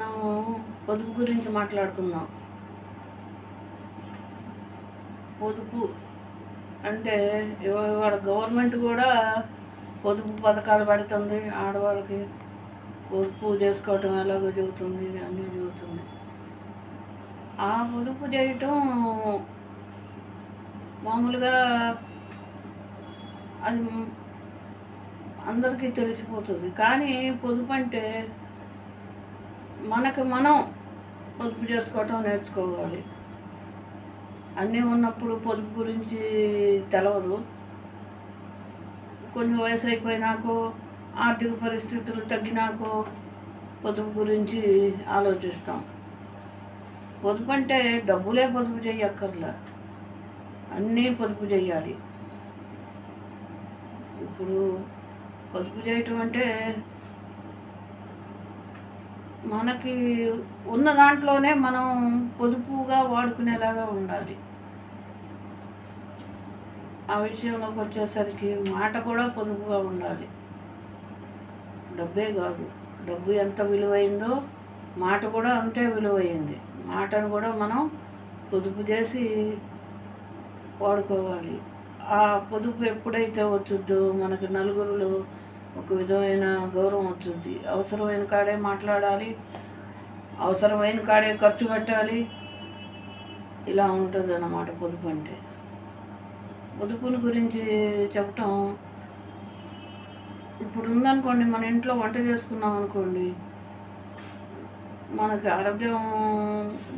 మనం పొదుపు గురించి మాట్లాడుకుందాం. పొదుపు అంటే ఇవాళ గవర్నమెంట్ కూడా పొదుపు పథకాలు పెడుతుంది. ఆడవాళ్ళకి పొదుపు చేసుకోవటం ఎలాగో చెబుతుంది అన్నీ చెబుతుంది. ఆ పొదుపు చేయటం మామూలుగా అది అందరికీ తెలిసిపోతుంది. కానీ పొదుపు అంటే మనకు మనం పొదుపు చేసుకోవటం నేర్చుకోవాలి. అన్నీ ఉన్నప్పుడు పొదుపు గురించి తెలవదు. కొంచెం వయసు అయిపోయినాకో ఆర్థిక పరిస్థితులు తగ్గినాకో పొదుపు గురించి ఆలోచిస్తాం. పొదుపు అంటే డబ్బులే పొదుపు చేయక్కర్లా అన్నీ పొదుపు చేయాలి ఇప్పుడు పొదుపు చేయటం అంటే మనకి ఉన్న దాంట్లోనే మనం పొదుపుగా వాడుకునేలాగా ఉండాలి. ఆ విషయంలోకి వచ్చేసరికి మాట కూడా పొదుపుగా ఉండాలి. డబ్బే కాదు. డబ్బు ఎంత విలువైందో మాట కూడా అంతే విలువైంది. మాటను కూడా మనం పొదుపు చేసి వాడుకోవాలి. ఆ పొదుపు ఎప్పుడైతే వచ్చుద్దో మనకి నలుగురులో ఒక విధమైన గౌరవం వచ్చుద్ది అవసరమైన కాడే మాట్లాడాలి అవసరమైన కాడే ఖర్చు పెట్టాలి. ఇలా ఉంటుంది అన్నమాట పొదుపు అంటే. పొదుపుల గురించి చెప్పటం ఇప్పుడు ఉందనుకోండి మన ఇంట్లో వంట చేసుకున్నాం అనుకోండి మనకి ఆరోగ్యం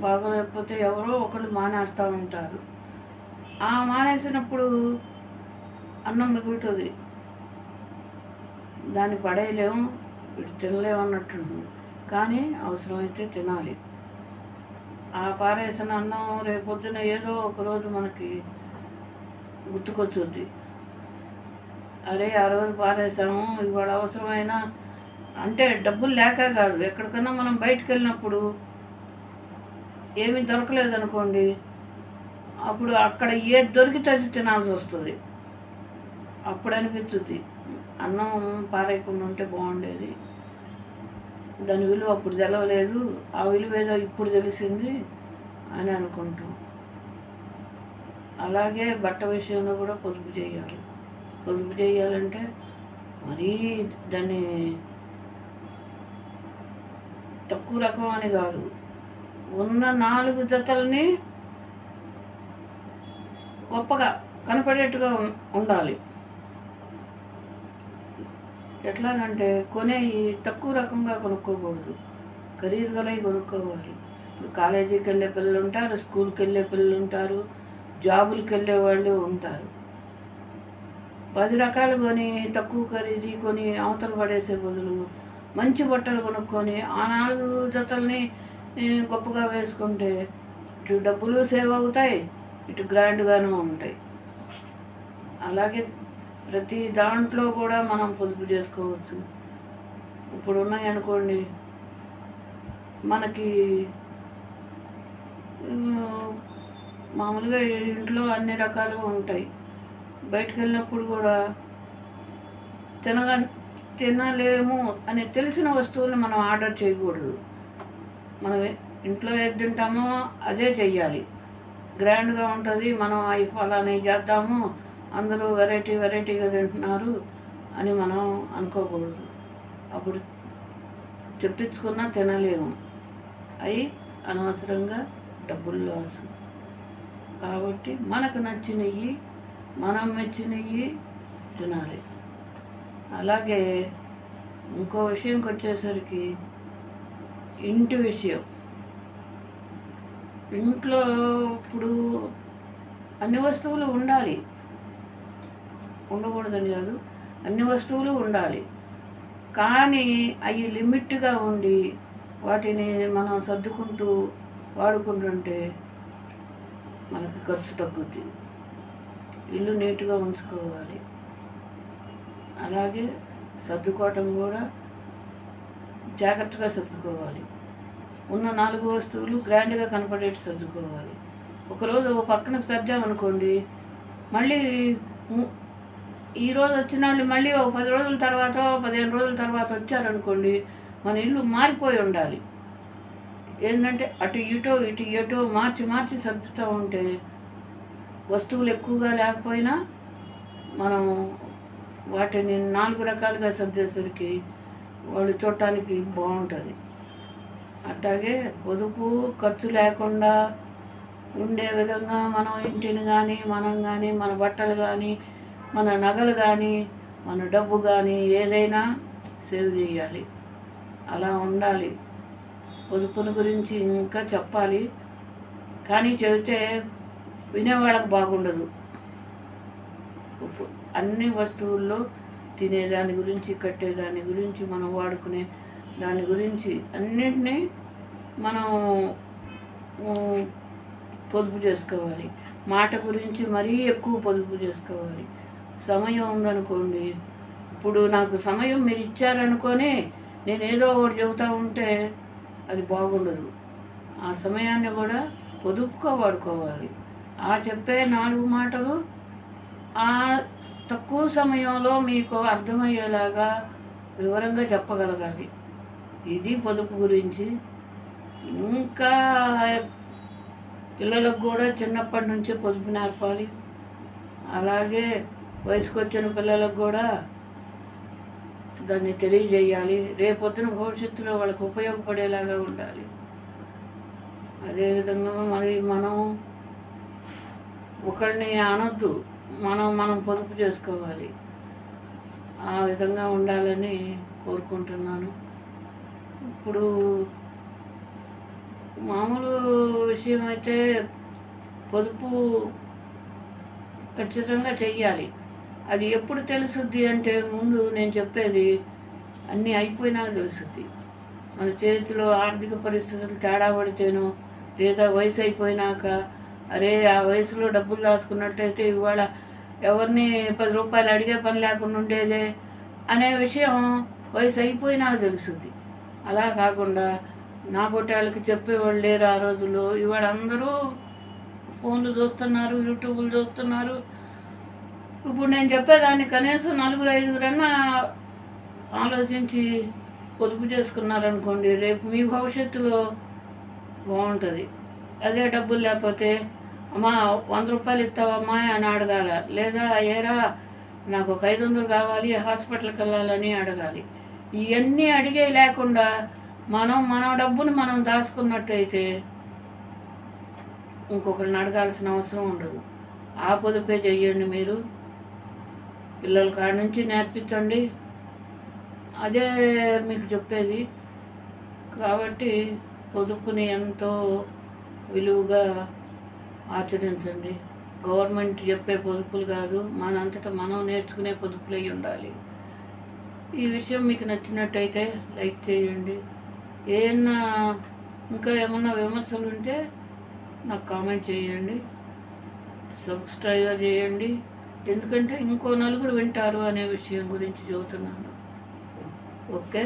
బాగోలేకపోతే ఎవరో ఒకళ్ళు మానేస్తూ ఉంటారు. ఆ మానేసినప్పుడు అన్నం మిగులుతుంది. దాన్ని పడేయలేము ఇటు తినలేము అన్నట్టుంది. కానీ అవసరమైతే తినాలి. ఆ పారేసిన అన్నం రేపొద్దున ఏదో ఒకరోజు మనకి గుర్తుకొచ్చుద్ది. అరే ఆ రోజు పారేసాము ఇవాళ అవసరమైన అంటే డబ్బులు లేక కాదు. ఎక్కడికన్నా మనం బయటకు వెళ్ళినప్పుడు ఏమీ దొరకలేదు అనుకోండి అప్పుడు అక్కడ ఏది దొరికితే అది తినాల్సి వస్తుంది. అప్పుడు అనిపించుద్ది అన్నం పారేయకుండా ఉంటే బాగుండేది. దాని విలువ అప్పుడు తెలవలేదు. ఆ విలువ ఏదో ఇప్పుడు తెలిసింది అని అనుకుంటాం. అలాగే బట్ట విషయంలో కూడా పొదుపు చేయాలి. పొదుపు చేయాలంటే మరీ దాన్ని తక్కువ రకం అని కాదు. ఉన్న నాలుగు జతల్ని గొప్పగా కనపడేట్టుగా ఉండాలి. ఎట్లాగంటే కొనేవి తక్కువ రకంగా కొనుక్కోకూడదు. ఖరీదు గలవి కొనుక్కోవాలి. ఇప్పుడు కాలేజీకి వెళ్ళే పిల్లలు ఉంటారు స్కూల్కి వెళ్ళే పిల్లలు ఉంటారు. జాబులకి వెళ్ళే వాళ్ళు ఉంటారు పది రకాలు కొని తక్కువ ఖరీదు కొని అవతల పడేసే బదులు మంచి బట్టలు కొనుక్కొని ఆ నాలుగు జతల్ని గొప్పగా వేసుకుంటే ఇటు డబ్బులు సేవ్ అవుతాయి ఇటు గ్రాండ్గాను ఉంటాయి. అలాగే ప్రతి దాంట్లో కూడా మనం పొదుపు చేసుకోవచ్చు. ఇప్పుడు ఉన్నాయి అనుకోండి మనకి మామూలుగా ఇంట్లో అన్ని రకాలు ఉంటాయి. బయటకు వెళ్ళినప్పుడు కూడా తినగా తినలేము అని తెలిసిన వస్తువులను మనం ఆర్డర్ చేయకూడదు. మనం ఇంట్లో ఏది తింటామో అదే చెయ్యాలి. గ్రాండ్గా ఉంటుంది మనం అవి ఫలానా చేద్దాము అందరూ వెరైటీ వెరైటీగా తింటున్నారు అని మనం అనుకోకూడదు. అప్పుడు తెప్పించుకున్నా తినలేము. అవి అనవసరంగా డబ్బులు లాస్. కాబట్టి మనకు నచ్చినవి మనం మెచ్చినవి తినాలి. అలాగే ఇంకో విషయంకి వచ్చేసరికి ఇంటి విషయం. ఇంట్లో ఇప్పుడు అన్ని వస్తువులు ఉండాలి. ఉండకూడదని కాదు. అన్ని వస్తువులు ఉండాలి. కానీ అవి లిమిట్గా ఉండి వాటిని మనం సర్దుకుంటూ వాడుకుంటుంటే మనకి ఖర్చు తగ్గుద్ది. ఇల్లు నీట్గా ఉంచుకోవాలి. అలాగే సర్దుకోవటం కూడా జాగ్రత్తగా సర్దుకోవాలి. ఉన్న నాలుగు వస్తువులు గ్రాండ్గా కనపడేట్టు సర్దుకోవాలి. ఒకరోజు ఒక పక్కన సర్దామనుకోండి మళ్ళీ ఈరోజు ఈ రోజు వచ్చిన వాళ్ళు మళ్ళీ ఒక పది రోజుల తర్వాత పదిహేను రోజుల తర్వాత వచ్చారనుకోండి మన ఇల్లు మారిపోయి ఉండాలి. ఏంటంటే అటు ఇటో ఇటు ఇటో మార్చి మార్చి సర్దుతూ ఉంటే వస్తువులు ఎక్కువగా లేకపోయినా మనం వాటిని నాలుగు రకాలుగా సర్దేసరికి వాళ్ళు చూడటానికి బాగుంటుంది. అట్లాగే పొదుపు ఖర్చు లేకుండా ఉండే విధంగా మనం ఇంటిని కానీ మనం కానీ మన బట్టలు కానీ మన నగలు కానీ మన డబ్బు కానీ ఏదైనా సేవ్ చేయాలి. అలా ఉండాలి. పొదుపుని గురించి ఇంకా చెప్పాలి. కానీ చెబితే వినేవాళ్ళకి బాగుండదు. అన్ని వస్తువుల్లో తినేదాని గురించి కట్టేదాని గురించి మనం వాడుకునే దాని గురించి అన్నింటినీ మనం పొదుపు చేసుకోవాలి. మాట గురించి మరీ ఎక్కువ పొదుపు చేసుకోవాలి. సమయం ఉందనుకోండి. ఇప్పుడు నాకు సమయం మీరు ఇచ్చారనుకొని నేను ఏదో ఒకటి చెబుతూ ఉంటే అది బాగుండదు. ఆ సమయాన్ని కూడా పొదుపుగా వాడుకోవాలి. ఆ చెప్పే నాలుగు మాటలు ఆ తక్కువ సమయంలో మీకు అర్థమయ్యేలాగా వివరంగా చెప్పగలగాలి. ఇది పొదుపు గురించి. ఇంకా పిల్లలకు కూడా చిన్నప్పటి నుంచి పొదుపు నేర్పాలి. అలాగే వయసుకు వచ్చిన పిల్లలకు కూడా దాన్ని తెలియజేయాలి. రేపొద్దున భవిష్యత్తులో వాళ్ళకు ఉపయోగపడేలాగా ఉండాలి. అదేవిధంగా మరి మనం ఒకరిని అనొద్దు. మనం మనం పొదుపు చేసుకోవాలి. ఆ విధంగా ఉండాలని కోరుకుంటున్నాను. ఇప్పుడు మామూలు విషయం అయితే పొదుపు ఖచ్చితంగా చెయ్యాలి. అది ఎప్పుడు తెలుసుద్ది అంటే ముందు నేను చెప్పేది అన్నీ అయిపోయినాక తెలుస్తుంది మన చేతిలో ఆర్థిక పరిస్థితులు తేడా పడితేనో లేదా వయసు అయిపోయినాక అరే ఆ వయసులో డబ్బులు దాచుకున్నట్టయితే ఇవాళ ఎవరిని పది రూపాయలు అడిగే పని లేకుండా ఉండేదే అనే విషయం వయసు అయిపోయినాక తెలుస్తుంది అలా కాకుండా నా పొట్టాళ్ళకి చెప్పేవాళ్ళు లేరు ఆ రోజుల్లో. ఇవాళ అందరూ ఫోన్లు చూస్తున్నారు యూట్యూబ్లు చూస్తున్నారు ఇప్పుడు నేను చెప్పేదాన్ని కనీసం నలుగురు ఐదుగురన్నా ఆలోచించి పొదుపు చేసుకున్నారనుకోండి రేపు మీ భవిష్యత్తులో బాగుంటుంది. అదే డబ్బులు లేకపోతే అమ్మా వంద రూపాయలు ఇస్తావమ్మా అని అడగాల. లేదా ఏరా నాకు ఒక ఐదు వందలు కావాలి హాస్పిటల్కి వెళ్ళాలని అడగాలి. ఇవన్నీ అడిగే లేకుండా మనం మన డబ్బును మనం దాచుకున్నట్టయితే ఇంకొకరిని అడగాల్సిన అవసరం ఉండదు. ఆ పొదుపే చెయ్యండి మీరు. పిల్లల కాడ నుంచి నేర్పించండి అదే మీకు చెప్పేది. కాబట్టి పొదుపుని ఎంతో విలువగా ఆచరించండి. గవర్నమెంట్ చెప్పే పొదుపులు కాదు మనంతటా మనం నేర్చుకునే పొదుపులు అయి ఉండాలి. ఈ విషయం మీకు నచ్చినట్టయితే లైక్ చేయండి. ఏమన్నా ఇంకా ఏమన్నా విమర్శలు ఉంటే నాకు కామెంట్ చేయండి. సబ్స్క్రైబ్ చేయండి. ఎందుకంటే ఇంకో నలుగురు వింటారు అనే విషయం గురించి చెబుతున్నాను ఓకే?